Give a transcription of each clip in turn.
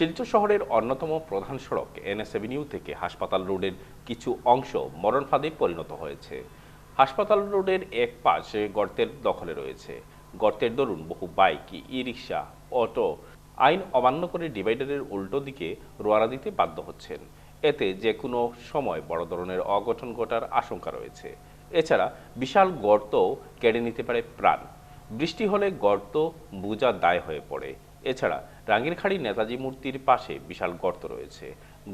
শিলচর শহরের অন্যতম প্রধান সড়ক, এনএস এভিনিউ থেকে হাসপাতাল রোডের কিছু অংশ মরণ ফাঁদে পরিণত হয়েছে। হাসপাতাল রোডের এক পাশে গর্তের দখলে রয়েছে। গর্তের দরুন বহু বাইক ই রিক্সা অটো আইন অমান্য করে ডিভাইডারের উল্টো দিকে রোয়ারা দিতে বাধ্য হচ্ছেন। এতে যে কোনো সময় বড় ধরনের অঘটন ঘটার আশঙ্কা রয়েছে। এছাড়া বিশাল গর্ত কেড়ে নিতে পারে প্রাণ। বৃষ্টি হলে গর্ত বোঝা দায় হয়ে পড়ে। এছাড়া রাঙ্গিরখাড়ি নেতাজি মূর্তির পাশে বিশাল গর্ত রয়েছে।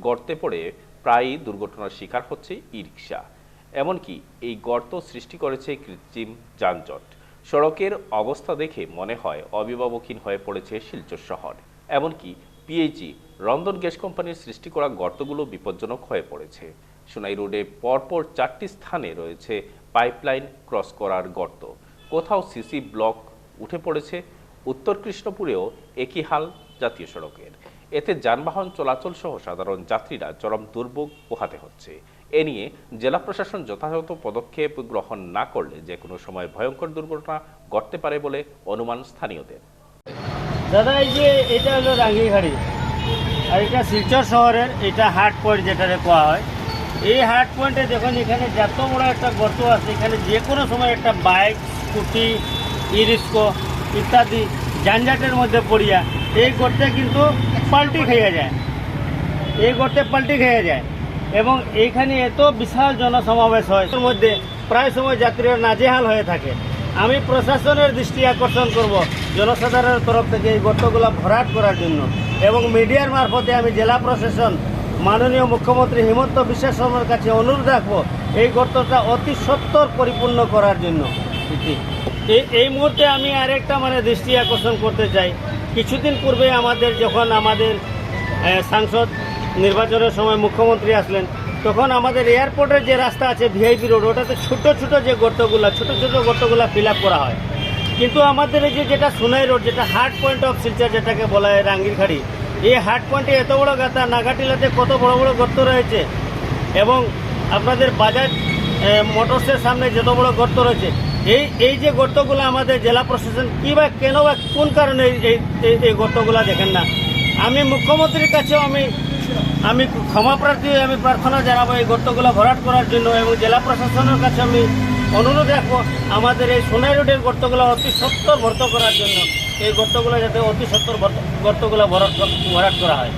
গর্তে পড়ে প্রায়ই দুর্ঘটনার শিকার হচ্ছে ই রিক্সা এমনকি এই গর্ত সৃষ্টি করেছে কৃত্রিম যানজট। সড়কের অবস্থা দেখে মনে হয় অভিভাবকহীন হয়ে পড়েছে শিলচর শহর। এমনকি পিএইচি রন্ধন গ্যাস কোম্পানির সৃষ্টি করা গর্তগুলো বিপজ্জনক হয়ে পড়েছে। সোনাই রোডে পরপর চারটি স্থানে রয়েছে পাইপলাইন ক্রস করার গর্ত। কোথাও সিসি ব্লক উঠে পড়েছে উত্তর কৃষ্ণপুরেও একই হাল জাতীয় সড়কের। এতে যানবাহন চলাচল সহ সাধারণ যাত্রীরা চরম দুর্ভোগ পোহাতে হচ্ছে। এ নিয়ে জেলা প্রশাসন যথাযথ পদক্ষেপ গ্রহণ না করলে যে কোনো সময় ভয়ঙ্কর দুর্ঘটনা ঘটতে পারে বলে অনুমান স্থানীয়দের। দাদা, এই যে এটা হলো রাঙ্গিঘাড়ি আর এটা শিলচর শহরের এটা হাট পয়েন্ট যেটারে কোয়া হয়। এই হাট পয়েন্টে দেখুন, এখানে যত বড় একটা গর্ত আছে, এখানে যে কোনো সময় একটা বাইক, স্কুটি ই রিস্কো ইত্যাদি যানজাটের মধ্যে পড়িয়া এই গর্তে কিন্তু পাল্টি খেয়ে যায়। এই গর্তে পাল্টি খেয়ে যায় এবং এইখানে এত বিশাল জনসমাবেশ হয়, এর মধ্যে প্রায় সময় যাত্রীরা নাজেহাল হয়ে থাকে। আমি প্রশাসনের দৃষ্টি আকর্ষণ করব জনসাধারণের তরফ থেকে এই গর্তগুলো ভরাট করার জন্য এবং মিডিয়ার মারফতে আমি জেলা প্রশাসন, মাননীয় মুখ্যমন্ত্রী হিমন্ত বিশ্ব শর্মার কাছে অনুরোধ রাখব এই গর্তটা অতি সত্তর পরিপূর্ণ করার জন্য। এটি। এই এই মুহূর্তে আমি আরেকটা মানে দৃষ্টি আকর্ষণ করতে চাই। কিছুদিন পূর্বে আমাদের যখন আমাদের সাংসদ নির্বাচনের সময় মুখ্যমন্ত্রী আসলেন, তখন আমাদের এয়ারপোর্টের যে রাস্তা আছে, ভিআইপি রোড, ওটাতে ছোট ছোট যে গর্তগুলা, ছোট ছোট গর্তগুলো ফিল করা হয়। কিন্তু আমাদের এই যে যেটা সোনাই রোড, যেটা হার্ট পয়েন্ট অফ শিলচর যেটাকে বলা হয় রাঙ্গিরখাড়ি এই হার্ট পয়েন্টে এত বড় গাতা, নাগাটিলাতে কত বড় বড় গর্ত রয়েছে? এবং আপনাদের বাজাজ মোটরসের সামনে যত বড় গর্ত রয়েছে এই এই যে গর্তগুলো আমাদের জেলা প্রশাসন কী বা কেন বা কোন কারণে এই- এই গর্তগুলো দেখেন না? আমি মুখ্যমন্ত্রীর কাছেও আমি আমি ক্ষমা প্রার্থী হয়ে আমি প্রার্থনা জানাব এই গর্তগুলো ভরাট করার জন্য এবং জেলা প্রশাসনের কাছে আমি অনুরোধ রাখব আমাদের এই সোনাই রোডের গর্তগুলো অতি সত্তর ভর্ত করার জন্য। এই গর্তগুলো যাতে অতি সত্তর গর্তগুলো ভরাট ভরাট করা হয়।